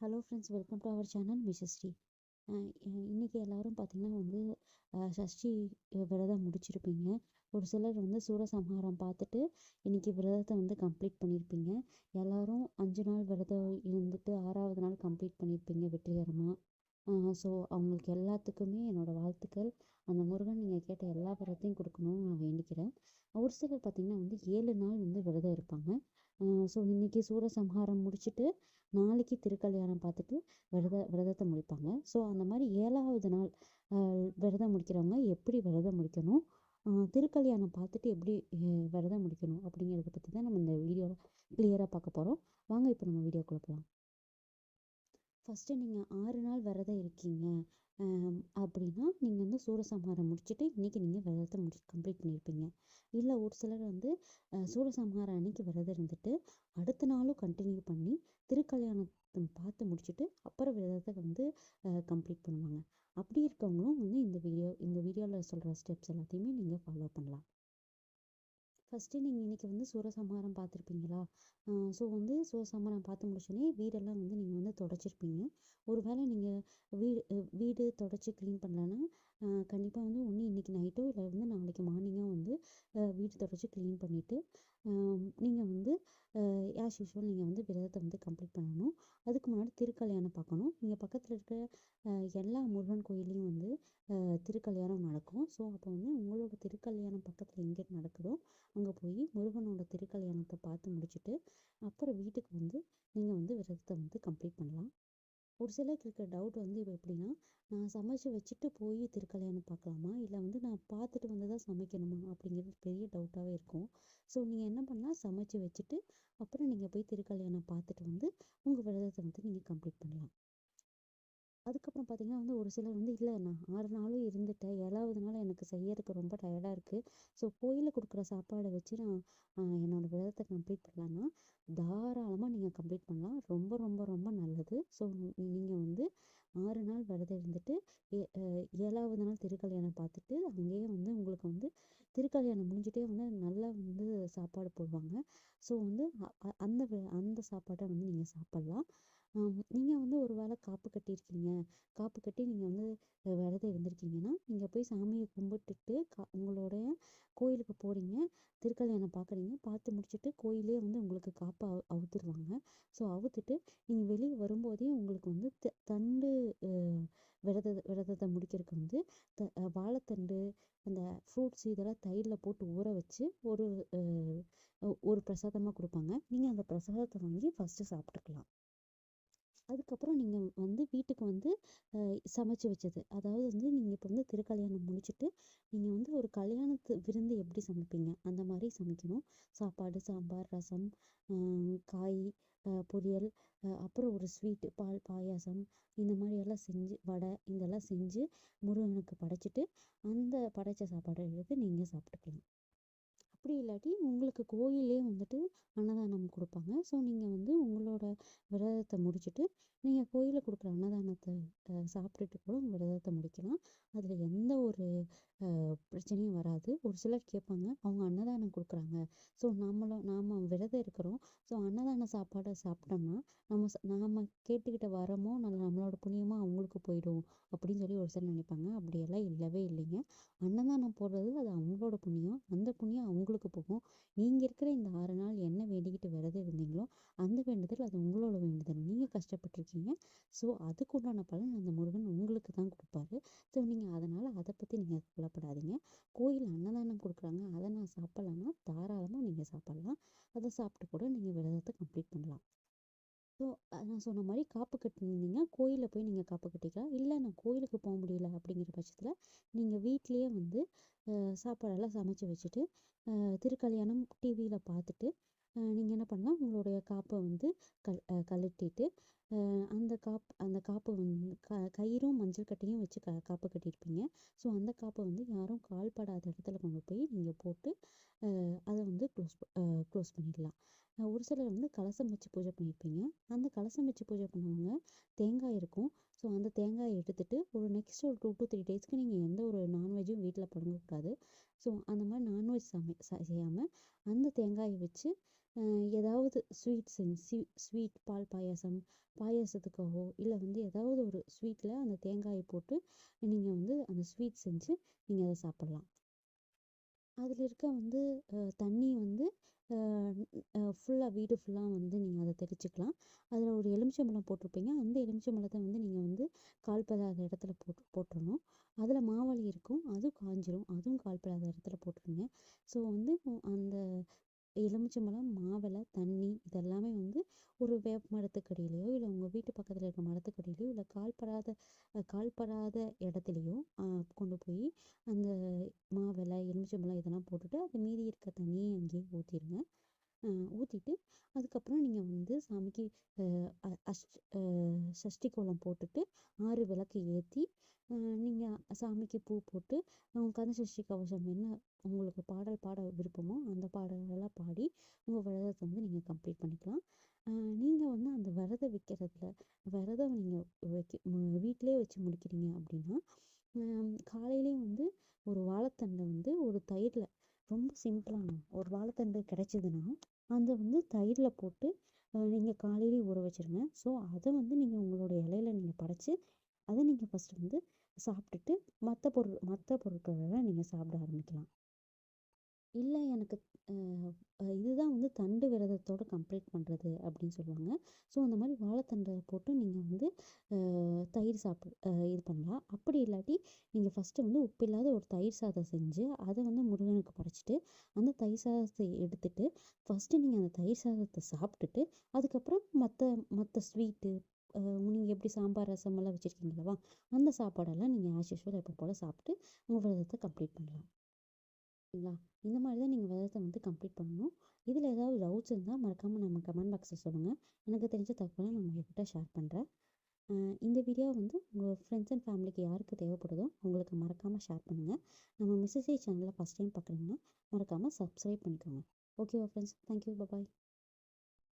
Hello friends welcome to our channel Misri இன்றைக்கி எல்லோரும் பார்த்திங்கன்னா வந்து சஷ்டி விரதம் முடிச்சிருப்பீங்க. ஒரு சிலர் வந்து சூரசம்ஹாரம் பார்த்துட்டு இன்றைக்கி விரதத்தை வந்து கம்ப்ளீட் பண்ணியிருப்பீங்க எல்லாரும் அஞ்சு நாள் விரதம் இருந்துட்டு ஆறாவது நாள் கம்ப்ளீட் பண்ணியிருப்பீங்க வெற்றிகரமாக ஸோ அவங்களுக்கு எல்லாத்துக்குமே என்னோடய வாழ்த்துக்கள். அந்த முருகன் நீங்கள் கேட்ட எல்லா விரதத்தையும் கொடுக்கணும்னு நான் வேண்டிக்கிறேன். ஒரு சிலர் பார்த்திங்கன்னா வந்து ஏழு நாள் வந்து விரதம் இருப்பாங்க. ஸோ இன்றைக்கி சூரசம்ஹாரம் முடிச்சுட்டு நாளைக்கு திருக்கல்யாணம் பார்த்துட்டு விரத விரதத்தை முடிப்பாங்க. ஸோ அந்த மாதிரி ஏழாவது நாள் விரதம் முடிக்கிறவங்க எப்படி விரதம் முடிக்கணும்? திருக்கல்யாணம் பார்த்துட்டு எப்படி விரதம் முடிக்கணும் அப்படிங்கிறத பற்றி தான் நம்ம இந்த வீடியோவில் கிளியராக பார்க்க போகிறோம் வாங்க இப்போ நம்ம வீடியோக்குள்ளே போகலாம் ஃபஸ்ட்டு நீங்கள் ஆறு நாள் விரதம் இருக்கீங்க. அப்படின்னா நீங்கள் வந்து சூரசம்ஹாரம் முடிச்சுட்டு இன்றைக்கி நீங்கள் விரதத்தை முடி கம்ப்ளீட் பண்ணியிருப்பீங்க. இல்லை ஒரு சிலர் வந்து சூரசம்ஹாரம் அன்னைக்கு விரதம் இருந்துட்டு அடுத்த நாளும் கண்டினியூ பண்ணி திருக்கல்யாணத்தை பார்த்து முடிச்சுட்டு அப்புறம் விரதத்தை வந்து கம்ப்ளீட் பண்ணுவாங்க. அப்படி இருக்கவங்களும் வந்து இந்த வீடியோ இந்த வீடியோவில் சொல்கிற ஸ்டெப்ஸ் எல்லாத்தையுமே நீங்கள் ஃபாலோ பண்ணலாம். ஃபஸ்ட்டு நீங்கள் இன்றைக்கி வந்து சூரசம்ஹாரம் பார்த்துருப்பீங்களா? ஸோ வந்து சூரசம்ஹாரம் பார்த்து முடிச்சோடனே வீடெல்லாம் வந்து நீங்கள் வந்து தொடச்சிருப்பீங்க. ஒரு வேளை நீங்கள் வீடு வீடு தொடச்சி க்ளீன் பண்ணலன்னா கண்டிப்பாக வந்து ஒன்று இன்றைக்கி நைட்டோ இல்லை வந்து நாளைக்கு மார்னிங்கோ வந்து அஹ் வீடு தொடச்சி க்ளீன் பண்ணிவிட்டு நீங்கள் வந்து ஆஸ் யூஷுவல் நீங்கள் வந்து விரதத்தை வந்து கம்ப்ளீட் பண்ணணும். அதுக்கு முன்னாடி திருக்கல்யாணம் பார்க்கணும். நீங்கள் பக்கத்தில் இருக்கிற எல்லா முருகன் கோயிலையும் வந்து திருக்கல்யாணம் நடக்கும். ஸோ அப்போ வந்து உங்களோட திருக்கல்யாணம் பக்கத்தில் எங்கே நடக்குதோ அங்கே போய் முருகனோட திருக்கல்யாணத்தை பார்த்து முடிச்சுட்டு அப்புறம் வீட்டுக்கு வந்து நீங்கள் வந்து விரதத்தை வந்து கம்ப்ளீட் பண்ணலாம். ஒரு சிலருக்கு இருக்க டவுட் வந்து இப்போ எப்படின்னா நான் சமைச்சு வச்சுட்டு போய் திருக்கல்யாணம் பார்க்கலாமா? இல்லை வந்து நான் பார்த்துட்டு வந்து தான் சமைக்கணுமா? அப்படிங்கிறது பெரிய டவுட்டாகவே இருக்கும். ஸோ நீங்கள் என்ன பண்ணலாம்? சமைச்சு வச்சுட்டு அப்புறம் நீங்கள் போய் திருக்கல்யாணம் பார்த்துட்டு வந்து உங்கள் விரதத்தை வந்து நீங்கள் கம்ப்ளீட் பண்ணலாம். பார்த்தீங்கன்னா வந்து ஒரு சிலர் வந்து இல்லை நான் ஆறு நாளும் இருந்துட்டேன். ஏழாவது நாள் எனக்கு செய்யறதுக்கு ரொம்ப டயர்டாக இருக்குது ஸோ கோயிலில் கொடுக்குற சாப்பாடை வச்சு நான் என்னோடய என்னோட விரதத்தை கம்ப்ளீட் பண்ணலான்னா தாராளமாக நீங்கள் கம்ப்ளீட் பண்ணலாம். ரொம்ப ரொம்ப ரொம்ப நல்லது. ஸோ நீங்கள் வந்து ஆறு நாள் விரதம் இருந்துட்டு ஏ ஏழாவது நாள் திருக்கல்யாணம் பார்த்துட்டு அங்கேயே வந்து உங்களுக்கு வந்து திருக்கல்யாணம் முடிஞ்சிட்டே வந்து நல்லா வந்து சாப்பாடு போடுவாங்க. ஸோ வந்து அந்த அந்த சாப்பாட்டை வந்து நீங்கள் சாப்பிட்லாம். நீங்கள் வந்து ஒரு வேளை காப்பு கட்டியிருக்கீங்க காப்பு கட்டி நீங்கள் வந்து விரதம் இருந்திருக்கீங்கன்னா நீங்கள் போய் சாமியை கும்பிட்டுட்டு கா உங்களுடைய கோயிலுக்கு போகிறீங்க திருக்கல்யாணம் பார்க்குறீங்க பார்த்து முடிச்சுட்டு கோயிலே வந்து உங்களுக்கு காப்பை அவு அவுத்துருவாங்க. ஸோ அவுத்துட்டு நீங்கள் வெளியே வரும்போதே உங்களுக்கு வந்து த- தண்டு விரத விரதத்தை முடிக்கிறதுக்கு வந்து த வாழைத்தண்டு அந்த ஃப்ரூட்ஸ் இதெல்லாம் தயிரில் போட்டு ஊற வச்சு ஒரு ஒரு பிரசாதமாக கொடுப்பாங்க. நீங்கள் அந்த பிரசாதத்தை வாங்கி ஃபஸ்ட்டு சாப்பிட்டுக்கலாம். அதுக்கப்புறம் நீங்கள் வந்து வீட்டுக்கு வந்து சமைச்சு வச்சது. அதாவது வந்து நீங்கள் இப்போ வந்து திருக்கல்யாணம் முடிச்சுட்டு நீங்கள் வந்து ஒரு கல்யாணத்து விருந்து எப்படி சமைப்பீங்க? அந்த மாதிரி சமைக்கணும். சாப்பாடு சாம்பார் ரசம் காய் பொரியல் அப்புறம் ஒரு ஸ்வீட்டு பால் பாயாசம் இந்த மாதிரி எல்லாம் செஞ்சு வடை இதெல்லாம் செஞ்சு முருகனுக்கு படைச்சிட்டு அந்த படைச்ச சாப்பாடை எடுத்து நீங்கள் சாப்பிட்டுக்கலாம். அப்படி இல்லாட்டி உங்களுக்கு கோயிலே வந்துட்டு அன்னதானம் கொடுப்பாங்க. ஸோ நீங்கள் வந்து உங்களோட விரதத்தை முடிச்சுட்டு நீங்கள் கோயிலில் கொடுக்குற அன்னதானத்தை சாப்பிட்டுட்டு கூட உங்கள் விரதத்தை முடிக்கலாம். அதில் எந்த ஒரு பிரச்சனையும் வராது. ஒரு சிலர் கேட்பாங்க அவங்க அன்னதானம் கொடுக்குறாங்க. ஸோ நம்மளும் நாம் விரதம் இருக்கிறோம். ஸோ அன்னதான சாப்பாடை சாப்பிட்டோம்னா நம்ம நாம் கேட்டுக்கிட்ட வரமோ நல்ல நம்மளோட புண்ணியமோ அவங்களுக்கு போயிடும் அப்படின்னு சொல்லி ஒரு சிலர் நினைப்பாங்க. அப்படியெல்லாம் இல்லவே இல்லைங்க. அன்னதானம் போடுறது அது அவங்களோட புண்ணியம். அந்த புண்ணியம் அவங்களுக்கு போகும். நீங்கள் இருக்கிற இந்த ஆறு நாள் என்ன வேண்டிக்கிட்டு விரதம் இருந்தீங்களோ அந்த வேண்டுதல் அது உங்களோட வேண்டுதல். நீங்கள் கஷ்டப்பட்டிருக்கீங்க. ஸோ அதுக்கு உண்டான பலன் அந்த முருகன் உங்களுக்கு தான் கொடுப்பாரு. ஸோ நீங்கள் அதனால் அதை பற்றி நீங்கள் கவலைப்படாதீங்க. கோயில் அன்னதானம் கொடுக்குறாங்க. அதை நான் சாப்பிட்லன்னா தாராளமாக நீங்கள் சாப்பிட்லாம். அதை சாப்பிட்டு கூட நீங்கள் விரதத்தை கம்ப்ளீட் பண்ணலாம் ஸோ நான் சொன்ன மாதிரி காப்பு கட்டினீங்கன்னா கோயிலில் போய் நீங்கள் காப்பு கட்டிக்கலாம் இல்லை நான் கோயிலுக்கு போக முடியல அப்படிங்கிற பட்சத்தில் நீங்கள் வீட்டிலையே வந்து சாப்பாடெல்லாம் சமைச்சு வச்சுட்டு திருக்கல்யாணம் டிவியில் பார்த்துட்டு நீங்கள் என்ன பண்ணலாம்? உங்களுடைய காப்பை வந்து கல் அஹ், கழட்டிட்டு அந்த காப் அந்த காப்பை வந்து க கயிறும் மஞ்சள் கட்டையும் வச்சு க காப்பு கட்டியிருப்பீங்க. ஸோ அந்த காப்பை வந்து யாரும் கால் படாத இடத்துல கொண்டு போய் நீங்கள் போட்டு அதை வந்து க்ளோஸ் க்ளோஸ் பண்ணிடலாம். ஒரு சிலர் வந்து கலசம் வச்சு பூஜை பண்ணியிருப்பீங்க. அந்த கலசம் வச்சு பூஜை பண்ணுவாங்க. தேங்காய் இருக்கும். ஸோ அந்த தேங்காயை எடுத்துகிட்டு ஒரு நெக்ஸ்ட் ஒரு டூ டு த்ரீ டேஸ்க்கு நீங்கள் எந்த ஒரு நான்வெஜ்ஜும் வீட்டில் பழங்கக்கூடாது ஸோ அந்த மாதிரி நான்வெஜ் சமை செய்யாமல் அந்த தேங்காயை வச்சு ஏதாவது ஸ்வீட் செஞ்சு ஸ்வீட் பால் பாயாசம் பாயாசத்துக்காகவோ இல்லை வந்து ஏதாவது ஒரு ஸ்வீட்டில் அந்த தேங்காயை போட்டு நீங்கள் வந்து அந்த ஸ்வீட் செஞ்சு நீங்கள் அதை சாப்பிட்லாம். அதில் இருக்க வந்து தண்ணி வந்து ஃபுல்லாக வீடு ஃபுல்லாக வந்து நீங்கள் அதை தெளிச்சுக்கலாம். அதில் ஒரு எலுமிச்சம்பழம் போட்டிருப்பீங்க. அந்த எலுமிச்சம்பழத்தை வந்து நீங்கள் வந்து கால்படாத இடத்துல போட்டு போட்டுடணும் அதில் மாவழி இருக்கும். அதுவும் காஞ்சிரும். அதுவும் கால்படாத இடத்துல போட்டுருங்க. ஸோ வந்து அந்த எலுமிச்சம்பழம் மாவிளை தண்ணி இதெல்லாமே வந்து ஒரு வேப்ப மரத்துக்கடியிலையோ இல்லை உங்கள் வீட்டு பக்கத்தில் இருக்க மரத்துக்கடியிலையோ இல்லை கால்படாத கால்படாத இடத்துலையோ கொண்டு போய் அந்த மாவிளை எலுமிச்சம்பழம் இதெல்லாம் போட்டுட்டு அது மீதி இருக்க தண்ணியை அங்கேயே ஊற்றிடுங்க ஊற்றிட்டு அதுக்கப்புறம் நீங்கள் வந்து சாமிக்கு அஷ் சஷ்டி கோலம் போட்டுட்டு ஆறு விளக்கு ஏற்றி நீங்கள் சாமிக்கு பூ போட்டு கந்த சஷ்டி கவசம் என்ன உங்களுக்கு பாடல் பாட விருப்பமோ அந்த பாடல்களெல்லாம் பாடி உங்கள் விரதத்தை வந்து நீங்கள் கம்ப்ளீட் பண்ணிக்கலாம். நீங்கள் வந்து அந்த விரதம் வைக்கிறதுல விரதம் நீங்கள் வைக்க வீட்டிலே வச்சு முடிக்கிறீங்க அப்படின்னா காலையிலேயும் வந்து ஒரு வாழைத்தண்டை வந்து ஒரு தயிரில் ரொம்ப சிம்பிளாங்க ஒரு வாழைத்தண்டு கிடைச்சிதுன்னா அதை வந்து தயிரில் போட்டு நீங்கள் காலையிலேயே ஊற வச்சுருங்க. ஸோ அதை வந்து நீங்கள் உங்களோட இலையில நீங்கள் படைச்சி அதை நீங்கள் ஃபஸ்ட்டு வந்து சாப்பிட்டுட்டு மற்ற பொருள் மற்ற பொருட்களெல்லாம் நீங்கள் சாப்பிட ஆரம்பிக்கலாம். இல்லை எனக்கு இதுதான் வந்து தண்டு விரதத்தோட கம்ப்ளீட் பண்ணுறது அப்படின்னு சொல்லுவாங்க. ஸோ அந்த மாதிரி வாழைத்தண்டை போட்டு நீங்கள் வந்து தயிர் சாப்பிடு இது பண்ணலாம். அப்படி இல்லாட்டி நீங்கள் ஃபஸ்ட்டு வந்து உப்பு இல்லாத ஒரு தயிர் சாதம் செஞ்சு அதை வந்து முருகனுக்கு படைச்சிட்டு அந்த தயிர் சாதத்தை எடுத்துட்டு ஃபஸ்ட்டு நீங்கள் அந்த தயிர் சாதத்தை சாப்பிட்டுட்டு அதுக்கப்புறம் மற்ற மற்ற ஸ்வீட்டு நீங்கள் எப்படி சாம்பார் ரசம் எல்லாம் வச்சுருக்கீங்களவா அந்த சாப்பாடெல்லாம் நீங்கள் ஆஸ் யூஷுவல் எப்போ போல் சாப்பிட்டு உங்கள் விரதத்தை கம்ப்ளீட் பண்ணலாம். ஓகேங்களா? இந்த மாதிரி தான் நீங்கள் விரதத்தை வந்து கம்ப்ளீட் பண்ணணும். இதில் ஏதாவது டவுட்ஸ் இருந்தால் மறக்காமல் நம்ம கமெண்ட் பாக்ஸில் சொல்லுங்கள் எனக்கு தெரிஞ்ச தகவலை நான் உங்கள்கிட்ட ஷேர் பண்ணுறேன் இந்த வீடியோ வந்து உங்கள் ஃப்ரெண்ட்ஸ் அண்ட் ஃபேமிலிக்கு யாருக்கு தேவைப்படுதோ அவங்களுக்கு மறக்காமல் ஷேர் பண்ணுங்கள் நம்ம மிஸ்ஸஸே சேனலில் ஃபஸ்ட் டைம் பார்க்குறீங்கன்னா மறக்காமல் சப்ஸ்கிரைப் பண்ணிக்கோங்க. ஓகேவா ஃப்ரெண்ட்ஸ் தேங்க்யூ பாய்